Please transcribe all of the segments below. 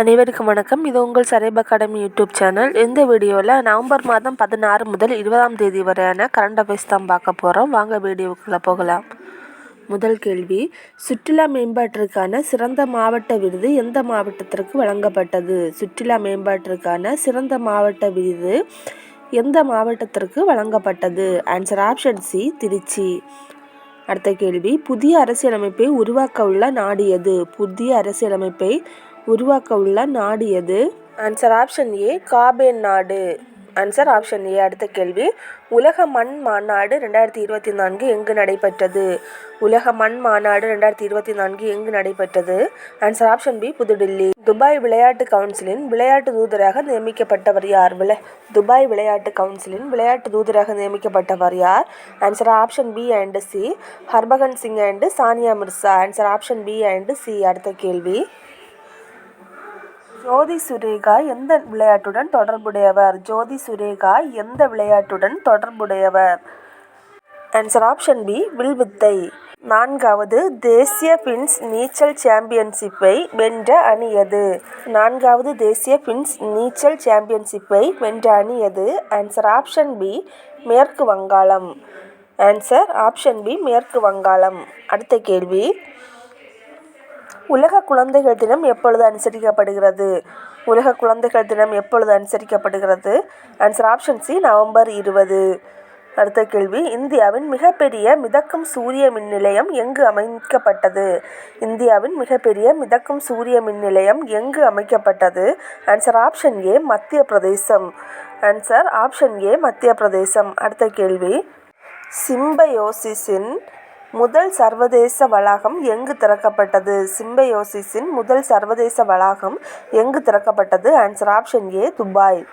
அனைவருக்கும் வணக்கம். இது உங்கள் சரைப் அகாடமி யூடியூப் சேனல். இந்த வீடியோவில் நவம்பர் மாதம் பதினாறு முதல் இருபதாம் தேதி வரையான கரண்ட் அஃபேர்ஸ் தான் பார்க்க போகிறோம் வாங்க வீடியோக்குள்ளே போகலாம். முதல் கேள்வி. சுற்றுலா மேம்பாட்டிற்கான சிறந்த மாவட்ட விருது எந்த மாவட்டத்திற்கு வழங்கப்பட்டது? சுற்றுலா மேம்பாட்டிற்கான சிறந்த மாவட்ட விருது எந்த மாவட்டத்திற்கு வழங்கப்பட்டது? Answer option C Trichy. அடுத்த கேள்வி. புதிய அரசியலமைப்பை உருவாக்க உள்ள நாடு எது? புதிய அரசியலமைப்பை உருவாக்க உள்ள நாடு எது? ஆன்சர் ஆப்ஷன் ஏ காபேன் நாடு. ஆன்சர் ஆப்ஷன் ஏ அடுத்த கேள்வி. உலக மண் மாநாடு ரெண்டாயிரத்தி இருபத்தி நான்கு எங்கு நடைபெற்றது? உலக மண் மாநாடு ரெண்டாயிரத்தி இருபத்தி நான்கு எங்கு நடைபெற்றது? Answer option B New Delhi. Dubai விளையாட்டு கவுன்சிலின் விளையாட்டு தூதராக நியமிக்கப்பட்டவர் யார்? விளை துபாய் விளையாட்டு கவுன்சிலின் விளையாட்டு தூதராக நியமிக்கப்பட்டவர் யார்? Answer option B and C Harbhajan Singh and Sania Mirza. Answer option B and C அடுத்த கேள்வி. ஜோதி சுரேகா எந்த விளையாட்டுடன் தொடர்புடையவர்? ஜோதி சுரேகா எந்த விளையாட்டுடன் தொடர்புடையவர்? ஆன்சர் ஆப்ஷன் பி வில்வித்தை. நான்காவது தேசிய பின்ஸ் நீச்சல் சாம்பியன்ஷிப்பை வென்ற அணி எது? நான்காவது தேசிய பின்ஸ் நீச்சல் சாம்பியன்ஷிப்பை வென்ற அணி எது? ஆன்சர் ஆப்ஷன் பி மேற்கு வங்காளம். ஆன்சர் ஆப்ஷன் பி மேற்கு வங்காளம். அடுத்த கேள்வி. உலக குழந்தைகள் தினம் எப்பொழுது அனுசரிக்கப்படுகிறது? உலக குழந்தைகள் தினம் எப்பொழுது அனுசரிக்கப்படுகிறது? ஆன்சர் ஆப்ஷன் சி நவம்பர் இருபது. அடுத்த கேள்வி இந்தியாவின் மிகப்பெரிய மிதக்கும் சூரிய மின் நிலையம் எங்கு அமைக்கப்பட்டது? இந்தியாவின் மிகப்பெரிய மிதக்கும் சூரிய மின் நிலையம் எங்கு அமைக்கப்பட்டது? ஆன்சர் ஆப்ஷன் ஏ மத்திய பிரதேசம். ஆன்சர் ஆப்ஷன் ஏ மத்திய பிரதேசம். அடுத்த கேள்வி சிம்பயோசிஸின் முதல் சர்வதேச வளாகம் எங்கு திறக்கப்பட்டது? சிம்பயோசிஸின் முதல் சர்வதேச வளாகம் எங்கு திறக்கப்பட்டது? Answer option A Dubai.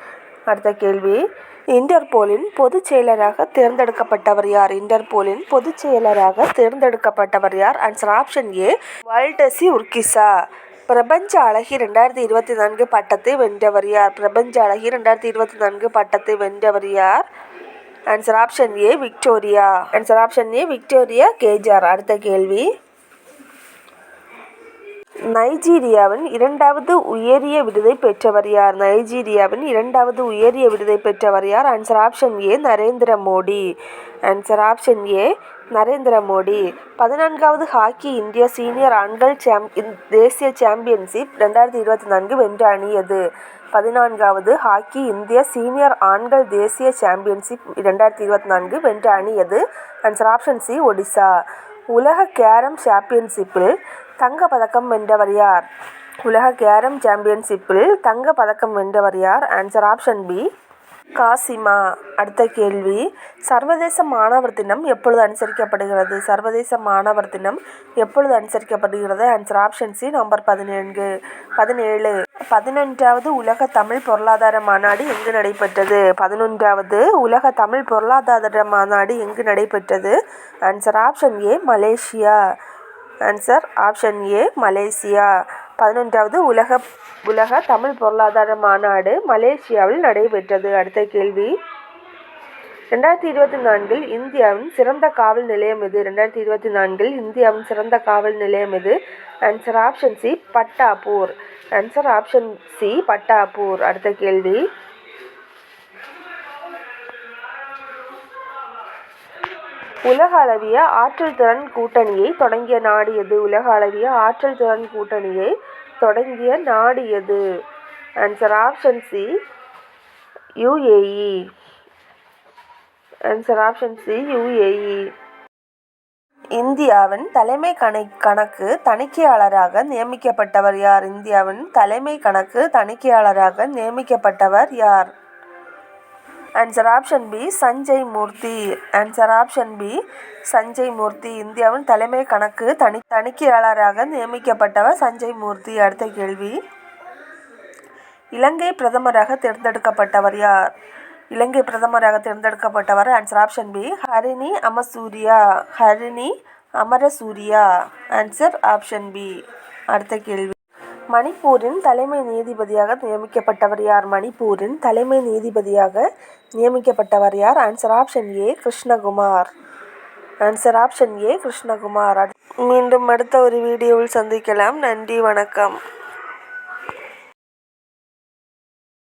அடுத்த கேள்வி. இன்டர்போலின் பொதுச் செயலராக தேர்ந்தெடுக்கப்பட்டவர் யார்? இன்டர்போலின் பொதுச் செயலராக தேர்ந்தெடுக்கப்பட்டவர் யார்? Answer option A Valdecy Urquiza. பிரபஞ்ச அழகி ரெண்டாயிரத்தி இருபத்தி நான்கு பட்டத்தை வென்றவர் யார்? பிரபஞ்ச அழகி ரெண்டாயிரத்தி இருபத்தி நான்கு பட்டத்தை வென்றவர் யார்? Answer option A Victoria answer option A Victoria Kjaer அடுத்த கேள்வி. நைஜீரியாவின் இரண்டாவது உயரிய விருதை பெற்றவர் யார்? நைஜீரியாவின் இரண்டாவது உயரிய விருதை பெற்றவர் யார்? Answer option A Narendra Modi. Answer option A Narendra Modi. பதினான்காவது ஹாக்கி இந்திய சீனியர் ஆண்கள் சாம் தேசிய சாம்பியன்ஷிப் ரெண்டாயிரத்தி இருபத்தி நான்கு வென்ற அணியது. பதினான்காவது ஹாக்கி இந்திய சீனியர் ஆண்கள் தேசிய சாம்பியன்ஷிப் ரெண்டாயிரத்தி இருபத்தி நான்கு வென்ற அணியது. ஆன்சர் ஆப்ஷன் சி ஒடிசா உலக கேரம் சாம்பியன்ஷிப்பில் தங்க பதக்கம் வென்றவர் யார்? உலக கேரம் சாம்பியன்ஷிப்பில் தங்க பதக்கம் வென்றவர் யார்? ஆன்சர் ஆப்ஷன் பி காசிமா அடுத்த கேள்வி. சர்வதேச மாணவர் தினம் எப்பொழுது அனுசரிக்கப்படுகிறது? சர்வதேச மாணவர் தினம் எப்பொழுது அனுசரிக்கப்படுகிறது? ஆன்சர் ஆப்ஷன் சி நம்பர் பதினேழு பதினேழு. பதினொன்றாவது உலக தமிழ் பொருளாதார மாநாடு எங்கு நடைபெற்றது? பதினொன்றாவது உலக தமிழ் பொருளாதார மாநாடு எங்கு நடைபெற்றது? Answer option A Malaysia. Answer option A Malaysia. பதினொன்றாவது உலக உலக தமிழ் பொருளாதார மாநாடு மலேசியாவில் நடைபெற்றது. அடுத்த கேள்வி. ரெண்டாயிரத்தி இருபத்தி நான்கில் இந்தியாவின் சிறந்த காவல் நிலையம் எது? ரெண்டாயிரத்தி இருபத்தி நான்கில் இந்தியாவின் சிறந்த காவல் நிலையம் எது? Answer option C Pattapur. Answer option C Pattapur. அடுத்த கேள்வி. உலகளவிய ஆற்றல் திறன் கூட்டணியை தொடங்கிய நாடு எது? உலகளவிய ஆற்றல் திறன் கூட்டணியை தொடங்கிய நாடு எது? Answer option C UAE answer option C UAE இந்தியாவின் தலைமை கணை கணக்கு தணிக்கையாளராக நியமிக்கப்பட்டவர் யார்? இந்தியாவின் தலைமை கணக்கு தணிக்கையாளராக நியமிக்கப்பட்டவர் யார்? Answer option B Sanjay Murthy answer option B Sanjay Murthy இந்தியாவின் தலைமை கணக்கு தனி தணிக்கையாளராக நியமிக்கப்பட்டவர் சஞ்சய் மூர்த்தி. அடுத்த கேள்வி. இலங்கை பிரதமராக தேர்ந்தெடுக்கப்பட்டவர் யார்? இலங்கை பிரதமராக தேர்ந்தெடுக்கப்பட்டவர். Answer option B Harini Amasuriya. Harini Amarasuriya. Answer option B அடுத்த கேள்வி. மணிப்பூரின் தலைமை நீதிபதியாக நியமிக்கப்பட்டவர் யார்? மணிப்பூரின் தலைமை நீதிபதியாக நியமிக்கப்பட்டவர் யார்? Answer option A Krishnakumar. Answer option A Krishnakumar. மீண்டும் அடுத்த ஒரு வீடியோவில் சந்திக்கலாம். நன்றி வணக்கம்.